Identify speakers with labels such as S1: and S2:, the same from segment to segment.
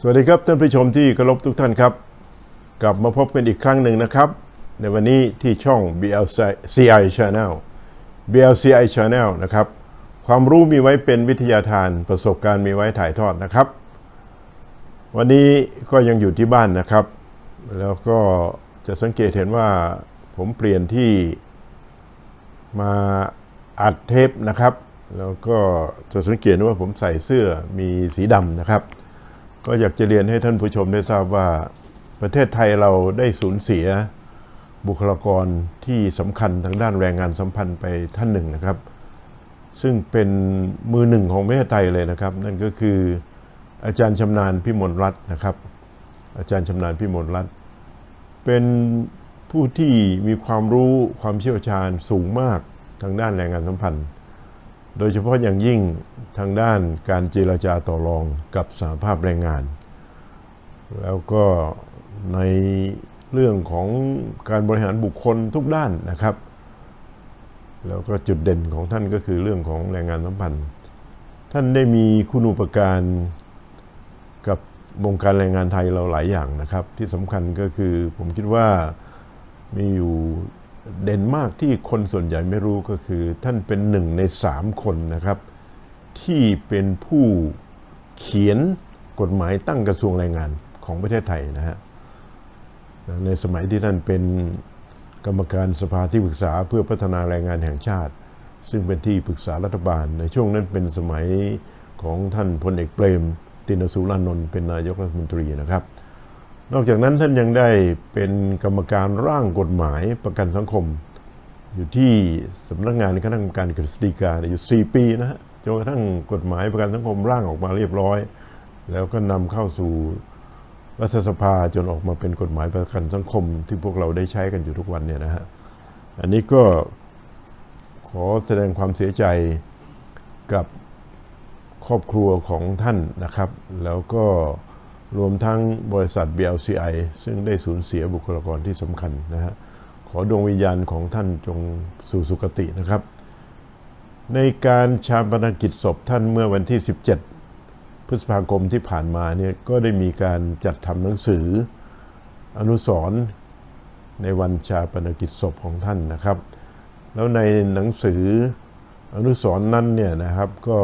S1: สวัสดีครับท่านผู้ชมที่เคารพทุกท่านครับ กลับมาพบกันอีกครั้งหนึ่งนะครับ ในวันนี้ที่ช่อง BLCI Channel BLCI Channel นะครับ ความรู้มีไว้เป็นวิทยาทานประสบการณ์มีไว้ถ่ายทอดนะครับ วันนี้ก็ยังอยู่ที่บ้านนะครับ แล้วก็จะสังเกตเห็นว่าผมเปลี่ยนที่มาอัดเทปนะครับ แล้วก็จะสังเกตว่าผมใส่เสื้อมีสีดำนะครับ ก็อยากจะเรียนให้ท่านผู้ชมได้ทราบว่าประเทศไทยเราได้สูญเสียบุคลากรที่สำคัญทางด้านแรงงานสัมพันธ์ไปท่านหนึ่งนะครับ ซึ่งเป็นมือหนึ่งของประเทศไทยเลยนะครับ นั่นก็คืออาจารย์ชำนาญพิมลรัตน์นะครับ อาจารย์ชำนาญพิมลรัตน์เป็นผู้ที่มีความรู้ความเชี่ยวชาญสูงมากทางด้านแรงงานสัมพันธ์ โดยเฉพาะอย่างยิ่งทางด้านการเจรจาต่อรองกับสหภาพแรงงาน แล้วก็ในเรื่องของการบริหารบุคคลทุกด้านนะครับ แล้วก็จุดเด่นของท่านก็คือเรื่องของแรงงานสัมพันธ์ ท่านได้มีคุณอุปการกับวงการแรงงานไทยเราหลายอย่างนะครับ ที่สำคัญก็คือผมคิดว่ามีอยู่ เด่นมากที่คนส่วนใหญ่ไม่รู้ก็คือ ท่านเป็นหนึ่งในสามคนนะครับ ที่เป็นผู้เขียนกฎหมายตั้งกระทรวงแรงงานของประเทศไทยนะฮะในสมัยที่ท่านเป็นกรรมการสภาที่ปรึกษาเพื่อพัฒนาแรงงานแห่งชาติ ซึ่งเป็นที่ปรึกษารัฐบาล ในช่วงนั้นเป็นสมัยของท่านพลเอกเปรม ตินสุรานนท์เป็นนายกรัฐมนตรีนะครับ นอกจากนั้นท่านยังได้เป็นกรรมการร่างกฎหมายประกันสังคม อยู่ที่สำนักงานคณะกรรมการกฤษฎีกาอยู่ 4 ปีนะฮะจนกระทั่งกฎหมายประกันสังคมร่างออกมาเรียบร้อย แล้วก็นำเข้าสู่รัฐสภาจนออกมาเป็นกฎหมายประกันสังคม ที่พวกเราได้ใช้กันอยู่ทุกวันเนี่ยนะฮะอันนี้ก็ขอแสดงความเสียใจกับครอบครัวของท่านนะครับ แล้วก็ รวมทั้งบริษัท BLCI ซึ่งได้สูญเสียบุคลากรที่สำคัญนะฮะขอดวงวิญญาณของท่านจงสู่สุคตินะครับ ในการชาปนกิจศพท่านเมื่อวันที่ 17 พฤษภาคมที่ผ่านมาเนี่ยก็ได้มีการจัดทำหนังสืออนุสรณ์ในวันชาปนกิจศพของท่านนะครับ แล้วในหนังสืออนุสรณ์นั้นเนี่ยนะครับก็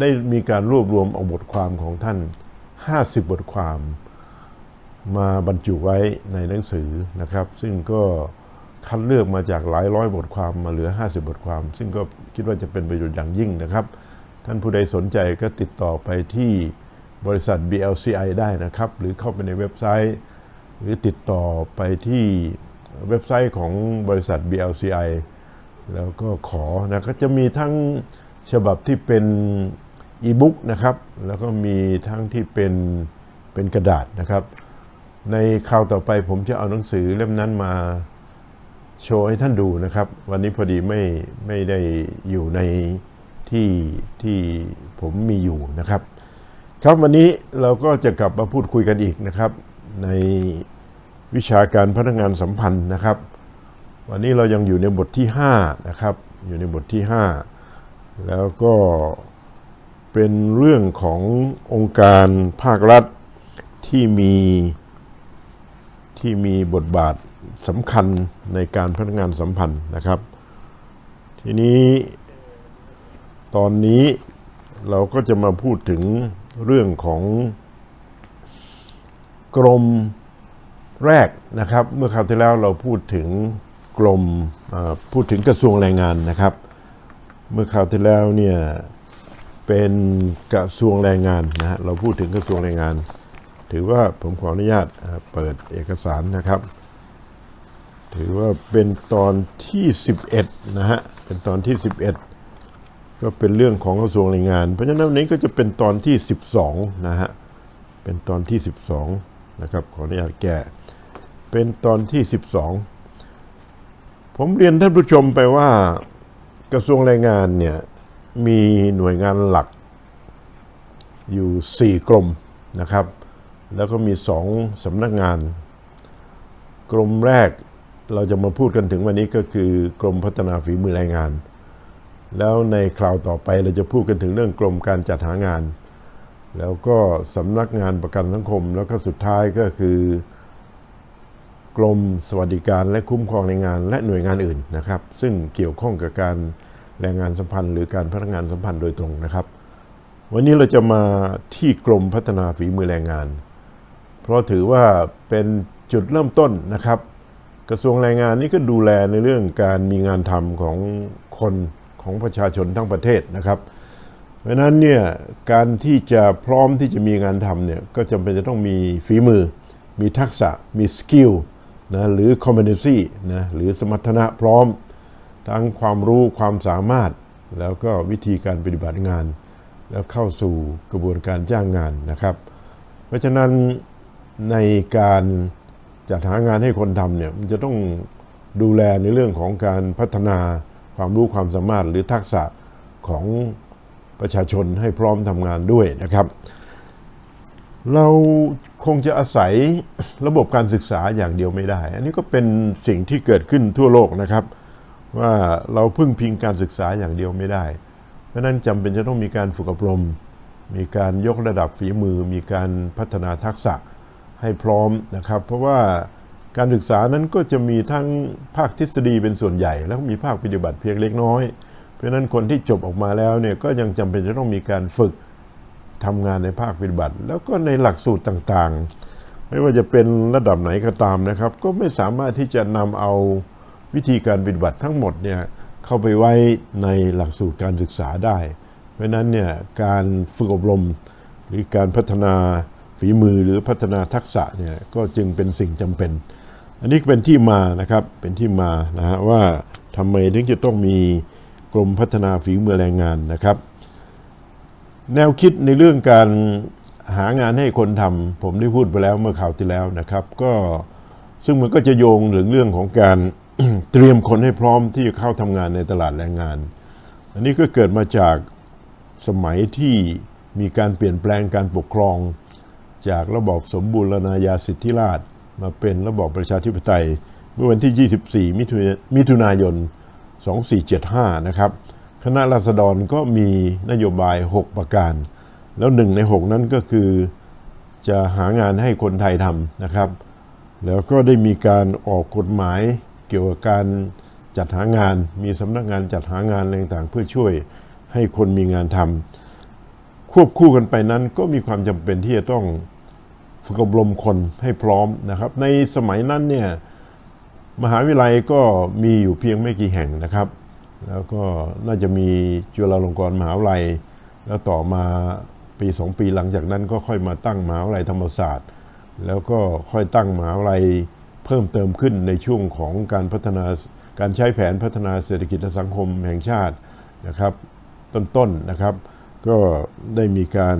S1: ได้มีการรวบรวมเอาบทความของท่าน 50 บทความมาบรรจุไว้ในหนังสือนะครับ ซึ่งก็คัดเลือกมาจากหลายร้อยบทความมาเหลือ 50 บทความ ซึ่งก็คิดว่าจะเป็นประโยชน์อย่างยิ่งนะครับ ท่านผู้ใดสนใจก็ติดต่อไปที่บริษัท BLCI ได้นะครับ หรือเข้าไปในเว็บไซต์ หรือติดต่อไปที่เว็บไซต์ของบริษัท BLCI แล้วก็ขอนะก็จะมีทั้งฉบับที่เป็น อีบุ๊กนะครับ แล้วก็มีทั้งที่เป็นเป็นกระดาษนะครับ ในคราวต่อไปผมจะเอาหนังสือเล่มนั้นมาโชว์ให้ท่านดูนะครับ วันนี้พอดีไม่ไม่ได้อยู่ในที่ที่ผมมีอยู่นะครับ ครับวันนี้เราก็จะกลับมาพูดคุยกันอีกนะครับ ในวิชาการพนักงานสัมพันธ์นะครับ วันนี้เรายังอยู่ในบทที่5นะครับอยู่ในบทที่ 5 แล้วก็ เป็นเรื่องขององค์การภาครัฐที่มีที่มีบทบาทสำคัญในการพนักงานสัมพันธ์นะครับ ทีนี้ตอนนี้เราก็จะมาพูดถึงเรื่องของกรมแรกนะครับ เมื่อคราวที่แล้วเราพูดถึงกรมพูดถึงกระทรวงแรงงานนะครับ เมื่อคราวที่แล้วเนี่ย เป็นกระทรวงแรงงานนะฮะเราพูดถึงกระทรวงแรงงาน ถือว่าผมขออนุญาตเปิดเอกสารนะครับ ถือว่าเป็นตอนที่ 11นะฮะเป็นตอนที่ 11 ก็เป็นเรื่องของกระทรวงแรงงาน เพราะฉะนั้นวันนี้ก็จะเป็นตอนที่ 12นะฮะเป็นตอนที่ 12นะครับขออนุญาตแก้เป็นตอนที่ 12 ผมเรียนท่านผู้ชมไปว่ากระทรวงแรงงานเนี่ย มีหน่วยงานหลักอยู่ 4 กรมนะครับ แล้วก็มีสองสำนักงาน กรมแรกเราจะมาพูดกันถึงวันนี้ก็คือกรมพัฒนาฝีมือแรงงาน แล้วในคราวต่อไปเราจะพูดกันถึงเรื่องกรมการจัดหางาน แล้วก็สำนักงานประกันสังคม แล้วก็สุดท้ายก็คือกรมสวัสดิการและคุ้มครองแรงงาน และหน่วยงานอื่นนะครับ ซึ่งเกี่ยวข้องกับการ แรงงานสัมพันธ์หรือการพัฒงานสัมพันธ์โดยตรงนะครับ วันนี้เราจะมาที่กรมพัฒนาฝีมือแรงงาน เพราะถือว่าเป็นจุดเริ่มต้นนะครับ กระทรวงแรงงานนี่ก็ดูแลในเรื่องการมีงานทำของคนของประชาชนทั้งประเทศนะครับ เพราะฉะนั้นเนี่ยการที่จะพร้อมที่จะมีงานทำเนี่ยก็จำเป็นจะต้องมีฝีมือ มีทักษะ มีสกิลนะหรือ competency นะหรือสมรรถนะพร้อม ทั้งความรู้ความสามารถ แล้วก็วิธีการปฏิบัติงาน แล้วเข้าสู่กระบวนการจ้างงานนะครับ เพราะฉะนั้นในการจัดหางานให้คนทำเนี่ยมันจะต้องดูแลในเรื่องของการพัฒนาความรู้ความสามารถหรือทักษะของประชาชนให้พร้อมทำงานด้วยนะครับ เราคงจะอาศัยระบบการศึกษาอย่างเดียวไม่ได้ อันนี้ก็เป็นสิ่งที่เกิดขึ้นทั่วโลกนะครับ ว่าเราพึ่งพิงการศึกษาอย่างเดียวไม่ได้ เพราะฉะนั้นจำเป็นจะต้องมีการฝึกอบรม มีการยกระดับฝีมือ มีการพัฒนาทักษะให้พร้อมนะครับ เพราะว่าการศึกษานั้นก็จะมีทั้งภาคทฤษฎีเป็นส่วนใหญ่ แล้วก็มีภาคปฏิบัติเพียงเล็กน้อย เพราะฉะนั้นคนที่จบออกมาแล้วเนี่ยก็ยังจำเป็นจะต้องมีการฝึกทำงานในภาคปฏิบัติ แล้วก็ในหลักสูตรต่างๆ ไม่ว่าจะเป็นระดับไหนก็ตามนะครับ ก็ไม่สามารถที่จะนำเอา วิธีการปฏิบัติทั้งหมดเนี่ยเข้าไปไว้ในหลักสูตรการศึกษาได้ เพราะนั้นเนี่ยการฝึกอบรมหรือการพัฒนาฝีมือหรือพัฒนาทักษะเนี่ยก็จึงเป็นสิ่งจำเป็น อันนี้เป็นที่มานะครับเป็นที่มานะฮะว่าทำไมถึงจะต้องมีกรมพัฒนาฝีมือแรงงานนะครับ แนวคิดในเรื่องการหางานให้คนทำผมได้พูดไปแล้วเมื่อคราวที่แล้วนะครับ ก็ซึ่งมันก็จะโยงถึงเรื่องของการ เตรียมคนให้พร้อมที่จะเข้าทำงานในตลาดแรงงาน อันนี้ก็เกิดมาจากสมัยที่มีการเปลี่ยนแปลงการปกครอง จากระบอบสมบูรณาญาสิทธิราชมาเป็นระบอบประชาธิปไตย เมื่อวันที่ 24 มิถุนมิถุนายน 2475 นะครับ คณะราษฎรก็มีนโยบาย 6 ประการ แล้วหนึ่งใน 6 นั้นก็คือจะหางานให้คนไทยทำนะครับ แล้วก็ได้มีการออกกฎหมาย เกี่ยวกับการจัดหางาน มีสำนักงานจัดหางานอะไรต่างๆเพื่อช่วยให้คนมีงานทำควบคู่กันไปนั้นก็มีความจำเป็นที่จะต้องฝึกอบรมคนให้พร้อมนะครับ ในสมัยนั้นเนี่ยมหาวิทยาลัยก็มีอยู่เพียงไม่กี่แห่งนะครับ แล้วก็น่าจะมีจุฬาลงกรณ์มหาวิทยาลัย แล้วต่อมาปีสองปีหลังจากนั้นก็ค่อยมาตั้งมหาวิทยาลัยธรรมศาสตร์ แล้วก็ค่อยตั้งมหาวิทยาลัย เพิ่มเติมขึ้นในช่วงของการพัฒนาการใช้แผนพัฒนาเศรษฐกิจและสังคมแห่งชาตินะครับต้นๆนะครับ ก็ได้มีการ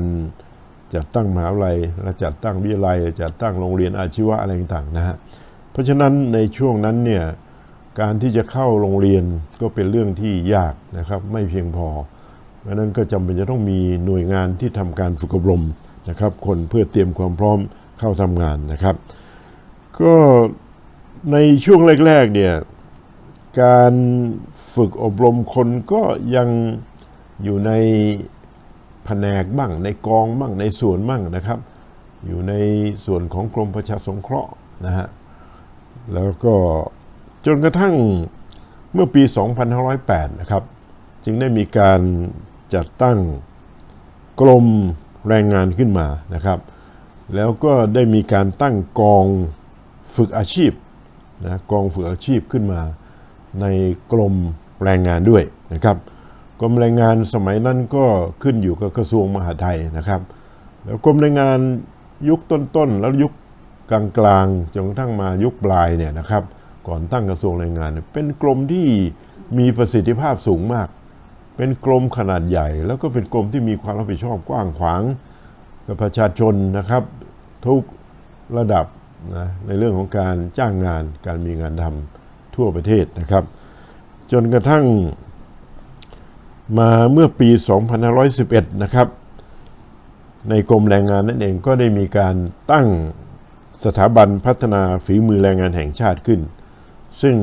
S1: จัดตั้งมหาวิทยาลัยและจัดตั้งวิทยาลัย จัดตั้งโรงเรียนอาชีวะอะไรต่างๆนะฮะเพราะฉะนั้นในช่วงนั้นเนี่ยการที่จะเข้าโรงเรียนก็เป็นเรื่องที่ยากนะครับไม่เพียงพอเพราะนั้นก็จำเป็นจะต้องมีหน่วยงานที่ทำการฝึกอบรมนะครับ คนเพื่อเตรียมความพร้อมเข้าทำงานนะครับ ก็ในช่วงแรกๆเนี่ยการฝึกอบรมคนก็ยังอยู่ในแผนกบ้างในกองบ้างในส่วนบ้างนะครับ อยู่ในส่วนของกรมประชาสงเคราะห์นะฮะแล้วก็จนกระทั่งเมื่อปี 2508 นะครับ จึงได้มีการจัดตั้งกรมแรงงานขึ้นมานะครับ แล้วก็ได้มีการตั้งกอง ฝึกอาชีพนะกองฝึกอาชีพขึ้นมาในกรมแรงงานด้วยนะครับ กรมแรงงานสมัยนั้นก็ขึ้นอยู่กับกระทรวงมหาดไทยนะครับ แล้วกรมแรงงานยุคต้นๆแล้วยุคกลางๆจนกระทั่งมายุคปลายเนี่ยนะครับก่อนตั้งกระทรวงแรงงาน เป็นกรมที่มีประสิทธิภาพสูงมาก เป็นกรมขนาดใหญ่ แล้วก็เป็นกรมที่มีความรับผิดชอบกว้างขวางกับประชาชนนะครับ ทุกระดับ นะในเรื่องของการจ้างงานการมีงานทำทั่วประเทศนะครับ จนกระทั่งมาเมื่อปี 2511 นะครับ ในกรมแรงงานนั่นเองก็ได้มีการตั้งสถาบันพัฒนาฝีมือแรงงานแห่งชาติขึ้น ซึ่ง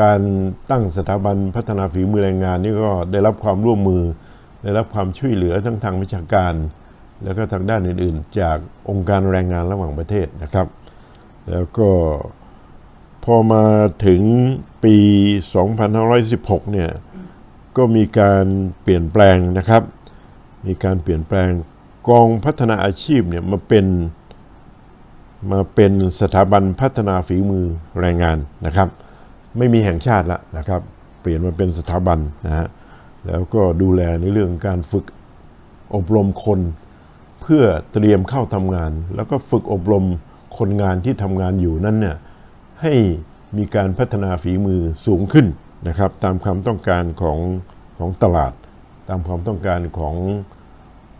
S1: การตั้งสถาบันพัฒนาฝีมือแรงงานนี่ก็ได้รับความร่วมมือ ได้รับความช่วยเหลือทั้งทางวิชาการ แล้วก็ทางด้านอื่น ๆ จากองค์การแรงงานระหว่างประเทศนะครับ แล้วก็พอมาถึงปี 2516 เนี่ย ก็มีการเปลี่ยนแปลงนะครับ มีการเปลี่ยนแปลงกองพัฒนาอาชีพเนี่ยมาเป็นมาเป็นสถาบันพัฒนาฝีมือแรงงานนะครับ ไม่มีแห่งชาติละนะครับ เปลี่ยนมาเป็นสถาบันนะฮะแล้วก็ดูแลในเรื่องการฝึกอบรมคน เพื่อเตรียมเข้าทำงาน แล้วก็ฝึกอบรม คนงานที่ทำงานอยู่นั้นเนี่ยให้มีการพัฒนาฝีมือสูงขึ้นนะครับ ตามความต้องการของของตลาด ตามความต้องการของ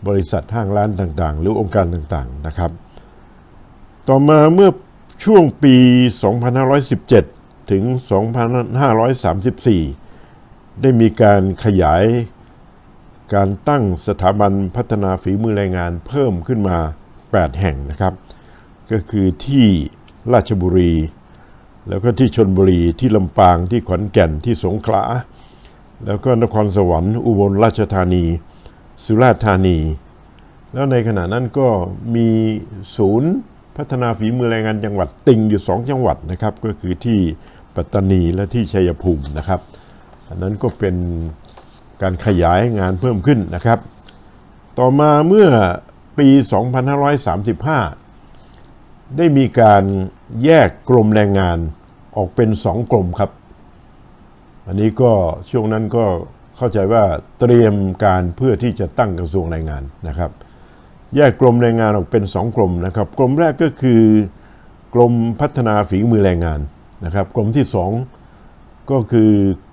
S1: บริษัทห้างร้านต่างๆ หรือองค์การต่างๆนะครับ ต่อมาเมื่อช่วงปี 2517 ถึง 2534 ได้มีการขยายการตั้งสถาบันพัฒนาฝีมือแรงงานเพิ่มขึ้นมา 8 แห่งนะครับ ก็คือที่ราชบุรี แล้วก็ที่ชนบุรีที่ลำปางที่ขอนแก่นที่สงขลา แล้วก็นครสวรรค์อุบลราชธานี สุราษฎร์ธานี แล้วในขณะนั้นก็มีศูนย์พัฒนาฝีมือแรงงานจังหวัดติงอยู่ 2 จังหวัดนะครับ ก็คือที่ปัตตานีและที่ชัยภูมินะครับ อันนั้นก็เป็นการขยายงานเพิ่มขึ้นนะครับ ต่อมาเมื่อปี 2535 ได้มีการแยกกรมแรงงานออกเป็นสองกรมครับ อันนี้ก็ช่วงนั้นก็เข้าใจว่าเตรียมการเพื่อที่จะตั้งกระทรวงแรงงานนะครับ แยกกรมแรงงานออกเป็นสองกรมนะครับกรมแรกก็คือกรมพัฒนาฝีมือแรงงานนะครับกรมที่สองก็คือ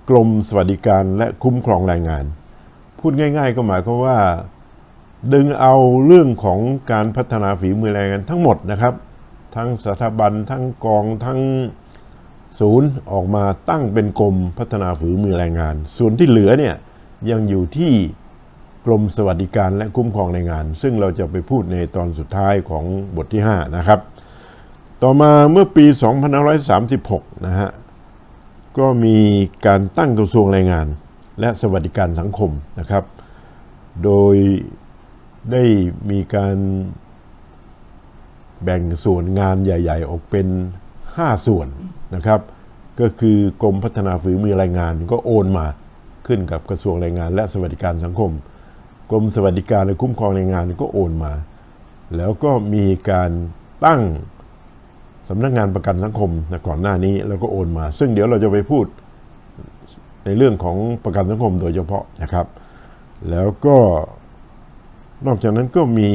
S1: กรมสวัสดิการและคุ้มครองแรงงาน พูดง่าย ๆ ก็หมายความว่าดึงเอาเรื่องของการพัฒนาฝีมือแรงงานทั้งหมดนะครับ ทั้งสถาบัน ทั้งกองทั้งศูนย์ออกมาตั้งเป็นกรมพัฒนาฝีมือแรงงาน ส่วนที่เหลือเนี่ยยังอยู่ที่กรมสวัสดิการและคุ้มครองแรงงาน ซึ่งเราจะไปพูดในตอนสุดท้ายของบทที่ 5 นะครับ ต่อมาเมื่อปี 2536 นะฮะ ก็มีการตั้งกระทรวงแรงงาน และสวัสดิการสังคมนะครับ โดยได้มีการ แบ่งส่วนงานใหญ่ ๆ ออกเป็น 5 ส่วนนะครับ ก็คือกรมพัฒนาฝีมือแรงงานก็โอนมาขึ้นกับกระทรวงแรงงาน และสวัสดิการสังคม กรมสวัสดิการและคุ้มครองแรงงานก็โอนมา แล้วก็มีการตั้งสำนักงานประกันสังคมนะก่อนหน้านี้แล้วก็โอนมา ซึ่งเดี๋ยวเราจะไปพูดในเรื่องของประกันสังคมโดยเฉพาะนะครับ แล้วก็นอกจากนั้นก็มี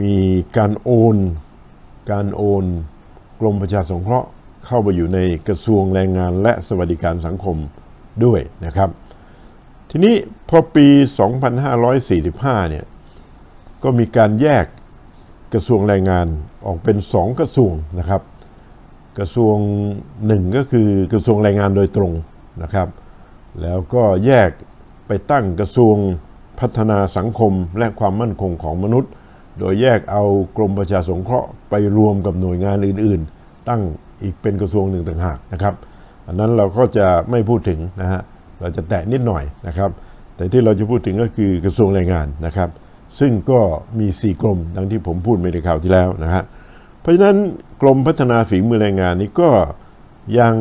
S1: มีการโอน การโอนกรมประชาสงเคราะห์เข้าไปอยู่ในกระทรวงแรงงานและสวัสดิการสังคมด้วยนะครับ ทีนี้พอปี 2545 เนี่ยก็มีการแยกกระทรวงแรงงานออกเป็นสองกระทรวงนะครับ กระทรวงหนึ่งก็คือกระทรวงแรงงานโดยตรงนะครับ แล้วก็แยกไปตั้งกระทรวงพัฒนาสังคมและความมั่นคงของมนุษย์ โดยแยกเอากรมประชาสงเคราะห์ไปรวมกับหน่วยงานอื่น ๆ ตั้งอีกเป็นกระทรวงหนึ่งต่างหากนะครับอันนั้นเราก็จะไม่พูดถึงนะฮะเราจะแตะนิดหน่อยนะครับ แต่ที่เราจะพูดถึงก็คือกระทรวงแรงงานนะครับ ซึ่งก็มี 4 กรมดังที่ผมพูดไปในข่าวที่แล้วนะฮะเพราะฉะนั้นกรมพัฒนาฝีมือแรงงานนี้ก็ยัง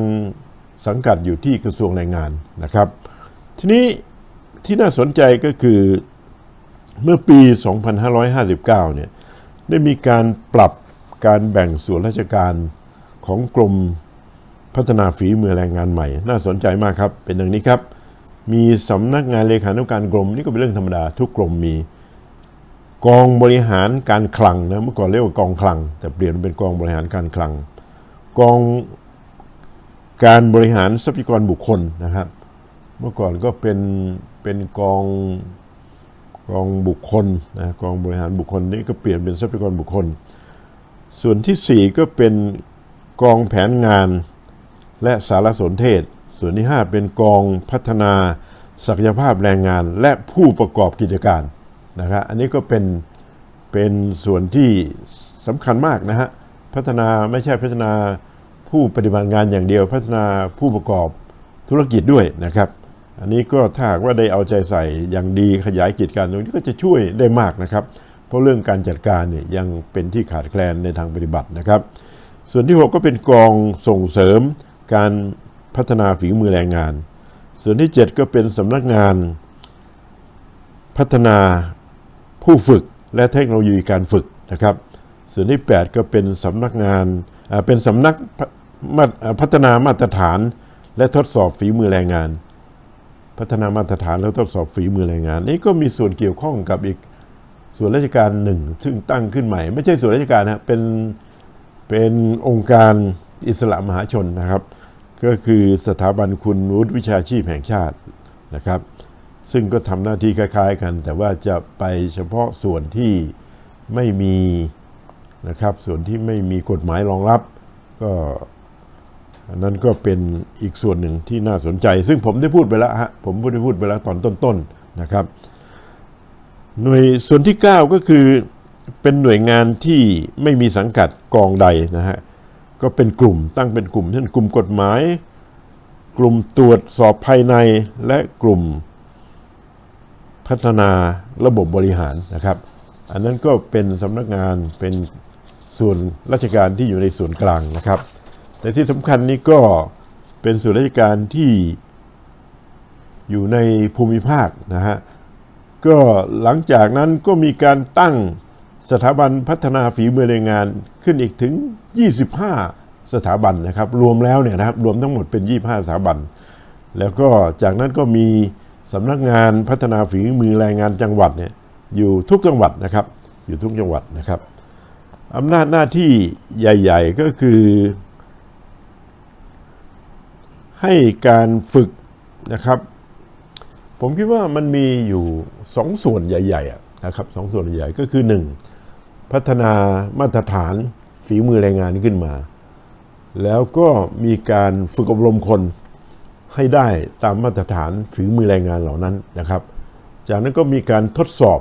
S1: สังกัดอยู่ที่กระทรวงแรงงานนะครับ ทีนี้ที่น่าสนใจก็คือ เมื่อปี 2559 เนี่ยได้มีการปรับการแบ่งส่วนราชการของกรมพัฒนาฝีมือแรงงานใหม่ น่าสนใจมากครับ เป็นอย่างนี้ครับ มีสำนักงานเลขานุการกรมนี่ก็เป็นเรื่องธรรมดา ทุกกรมมีกองบริหารการคลังนะเมื่อก่อนเรียกว่ากองคลัง แต่เปลี่ยนเป็นกองบริหารการคลัง กองการบริหารทรัพยากรบุคคลนะครับ เมื่อก่อนก็เป็นเป็นกอง กองบุคคลนะกองบริหารบุคคลนี่ก็เปลี่ยนเป็นทรัพยากรบุคคล ส่วนที่ 4 ก็เป็นกองแผนงานและสารสนเทศ ส่วนที่ 5 เป็นกองพัฒนาศักยภาพแรงงานและผู้ประกอบกิจการนะครับอันนี้ก็เป็นเป็นส่วนที่สำคัญมากนะฮะพัฒนาไม่ใช่พัฒนาผู้ปฏิบัติงานอย่างเดียว พัฒนาผู้ประกอบธุรกิจด้วยนะครับ อันนี้ก็ถ้าหากว่าได้เอาใจใส่อย่างดีขยายกิจการตรงนี้ก็จะช่วยได้มากนะครับ เพราะเรื่องการจัดการเนี่ยยังเป็นที่ขาดแคลนในทางปฏิบัตินะครับ ส่วนที่ 6 ก็เป็นกองส่งเสริมการพัฒนาฝีมือแรงงาน ส่วนที่ 7 ก็เป็นสำนักงาน พัฒนาผู้ฝึกและเทคโนโลยีการฝึกนะครับ ส่วนที่ 8 ก็เป็นสำนักงานเป็นสำนักพพัฒนามาตรฐาน และทดสอบฝีมือแรงงาน พัฒนามาตรฐานและทดสอบฝีมือแรงงาน นี่ก็มีส่วนเกี่ยวข้องกับอีกส่วนราชการหนึ่ง ซึ่งตั้งขึ้นใหม่ ไม่ใช่ส่วนราชการนะเป็นเป็นองค์การอิสระมหาชนนะครับ ก็คือสถาบันคุณวุฒิวิชาชีพแห่งชาตินะครับ ซึ่งก็ทำหน้าที่คล้ายๆกัน แต่ว่าจะไปเฉพาะส่วนที่ไม่มีนะครับส่วนที่ไม่มีกฎหมายรองรับ ก็ อันนั้นก็เป็นอีกส่วนหนึ่งที่น่าสนใจ ซึ่งผมได้พูดไปแล้วฮะผมได้พูดไปแล้วตอนต้นๆนะครับ หน่วยส่วนที่ 9 ก็คือเป็นหน่วยงานที่ไม่มีสังกัดกองใดนะฮะก็เป็นกลุ่มตั้งเป็นกลุ่มเช่นกลุ่มกฎหมาย กลุ่มตรวจสอบภายในและกลุ่มพัฒนาระบบบริหารนะครับ อันนั้นก็เป็นสำนักงานเป็นส่วนราชการที่อยู่ในส่วนกลางนะครับ แต่ที่สำคัญนี้ก็เป็นส่วนราชการที่อยู่ในภูมิภาคนะฮะก็หลังจากนั้นก็มีการตั้งสถาบันพัฒนาฝีมือแรงงานขึ้นอีกถึง 25 สถาบันนะครับ รวมแล้วเนี่ยนะครับรวมทั้งหมดเป็น 25 สถาบัน แล้วก็จากนั้นก็มีสำนักงานพัฒนาฝีมือแรงงานจังหวัดเนี่ยอยู่ทุกจังหวัดนะครับ อยู่ทุกจังหวัดนะครับอำนาจหน้าที่ใหญ่ ๆ ก็คือ ให้การฝึกนะครับ ผมคิดว่ามันมีอยู่สองส่วนใหญ่ๆนะครับสองส่วนใหญ่ก็คือหนึ่งพัฒนามาตรฐานฝีมือแรงงานขึ้นมา แล้วก็มีการฝึกอบรมคนให้ได้ตามมาตรฐานฝีมือแรงงานเหล่านั้นนะครับ จากนั้นก็มีการทดสอบ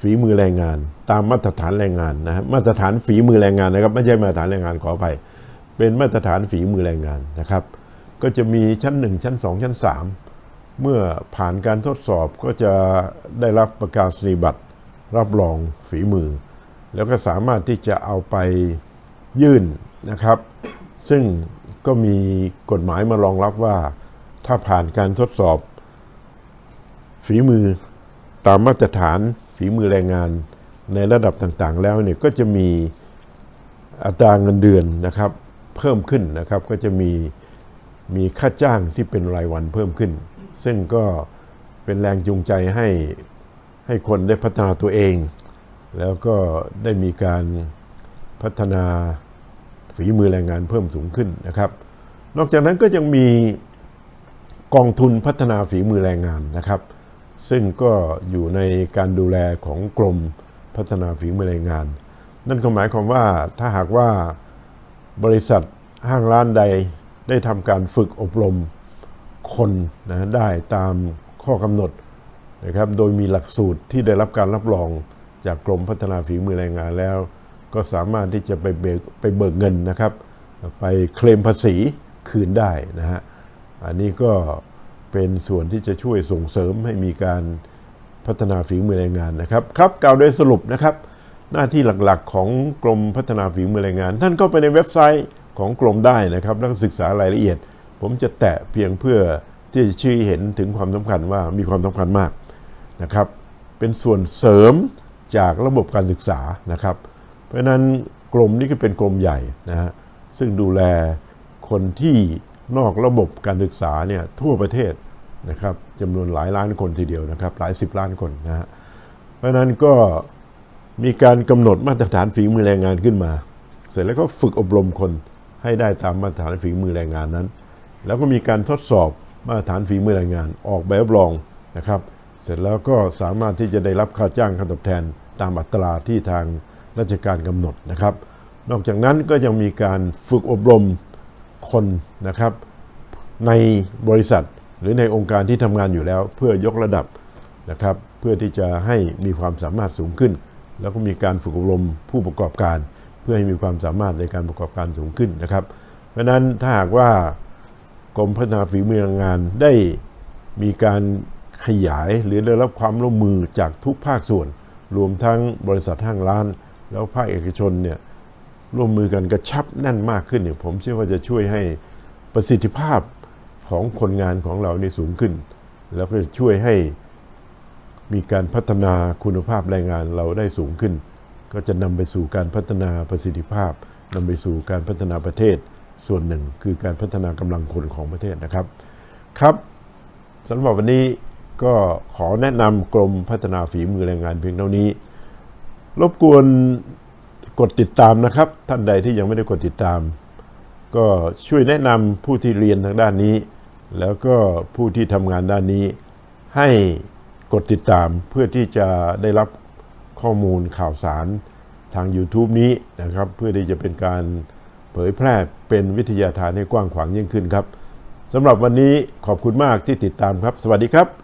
S1: ฝีมือแรงงาน ตามมาตรฐานแรงงานนะฮะมาตรฐานฝีมือแรงงานนะครับ ไม่ใช่มาตรฐานแรงงานขออภัยเป็นมาตรฐานฝีมือแรงงานนะครับ ก็จะมีชั้น 1 ชั้น 2 ชั้น 3 เมื่อผ่านการทดสอบก็จะได้รับประกาศนียบัตรรับรองฝีมือ แล้วก็สามารถที่จะเอาไปยื่นนะครับ ซึ่งก็มีกฎหมายมารองรับว่า ถ้าผ่านการทดสอบ ฝีมือตามมาตรฐานฝีมือแรงงานในระดับต่างๆ แล้วเนี่ยก็จะมีอัตราเงินเดือนนะครับ เพิ่มขึ้นนะครับก็จะมี มีค่าจ้างที่เป็นรายวันเพิ่มขึ้น ซึ่งก็เป็นแรงจูงใจให้ให้คนได้พัฒนาตัวเอง แล้วก็ได้มีการพัฒนาฝีมือแรงงานเพิ่มสูงขึ้นนะครับ นอกจากนั้นก็ยังมีกองทุนพัฒนาฝีมือแรงงานนะครับ ซึ่งก็อยู่ในการดูแลของกรมพัฒนาฝีมือแรงงาน นั่นก็หมายความว่าถ้าหากว่าบริษัทห้างร้านใด ได้ทำการฝึกอบรมคนนะได้ตามข้อกำหนดนะครับ โดยมีหลักสูตรที่ได้รับการรับรองจากกรมพัฒนาฝีมือแรงงานแล้ว ก็สามารถที่จะไปเบิกไปเบิกเงินนะครับ ไปเคลมภาษีคืนได้นะฮะ อันนี้ก็เป็นส่วนที่จะช่วยส่งเสริมให้มีการพัฒนาฝีมือแรงงานนะครับครับกล่าวโดยสรุปนะครับ หน้าที่หลักๆ ของกรมพัฒนาฝีมือแรงงาน ท่านก็ไปในเว็บไซต์ ของกรมได้นะครับ แล้วก็ศึกษารายละเอียด ผมจะแตะเพียงเพื่อที่จะชี้เห็นถึงความสำคัญว่ามีความสำคัญมากนะครับ เป็นส่วนเสริมจากระบบการศึกษานะครับ เพราะฉะนั้นกรมนี้ก็เป็นกรมใหญ่นะฮะซึ่งดูแลคนที่นอกระบบการศึกษาเนี่ยทั่วประเทศนะครับจำนวนหลายล้านคนทีเดียวนะครับ หลายสิบล้านคนนะฮะเพราะนั้นก็มีการกำหนดมาตรฐานฝีมือแรงงานขึ้นมา เสร็จแล้วก็ฝึกอบรมคน ให้ได้ตามมาตรฐานฝีมือแรงงานนั้น แล้วก็มีการทดสอบมาตรฐานฝีมือแรงงาน ออกใบรับรองนะครับ เสร็จแล้วก็สามารถที่จะได้รับค่าจ้างค่าตอบแทนตามอัตราที่ทางราชการกำหนดนะครับ นอกจากนั้นก็ยังมีการฝึกอบรมคนนะครับ ในบริษัทหรือในองค์การที่ทำงานอยู่แล้ว เพื่อยกระดับนะครับ เพื่อที่จะให้มีความสามารถสูงขึ้น แล้วก็มีการฝึกอบรมผู้ประกอบการ เพื่อให้มีความสามารถในการประกอบการสูงขึ้นนะครับ เพราะนั้นถ้าหากว่ากรมพัฒนาฝีมือแรงงานได้มีการขยายหรือได้รับความร่วมมือจากทุกภาคส่วน รวมทั้งบริษัทห้างร้าน แล้วภาคเอกชนเนี่ยร่วมมือกันกระชับแน่นมากขึ้นเนี่ยผมเชื่อว่าจะช่วยให้ประสิทธิภาพของคนงานของเรานี่สูงขึ้น แล้วก็จะช่วยให้มีการพัฒนาคุณภาพแรงงานเราได้สูงขึ้น ก็จะนำไปสู่การพัฒนาประสิทธิภาพนำไปสู่การพัฒนาประเทศส่วนหนึ่งคือการพัฒนากำลังคนของประเทศนะครับ ครับสำหรับวันนี้ก็ขอแนะนำกรมพัฒนาฝีมือแรงงานเพียงเท่านี้ รบกวนกดติดตามนะครับ ท่านใดที่ยังไม่ได้กดติดตาม ก็ช่วยแนะนำผู้ที่เรียนทางด้านนี้ แล้วก็ผู้ที่ทำงานด้านนี้ให้กดติดตามเพื่อที่จะได้รับ ข้อมูลข่าวสารทาง YouTube นี้นะครับ เพื่อที่จะเป็นการเผยแพร่เป็นวิทยาทานให้กว้างขวางยิ่งขึ้นครับสำหรับวันนี้ขอบคุณมากที่ติดตามครับ สวัสดีครับ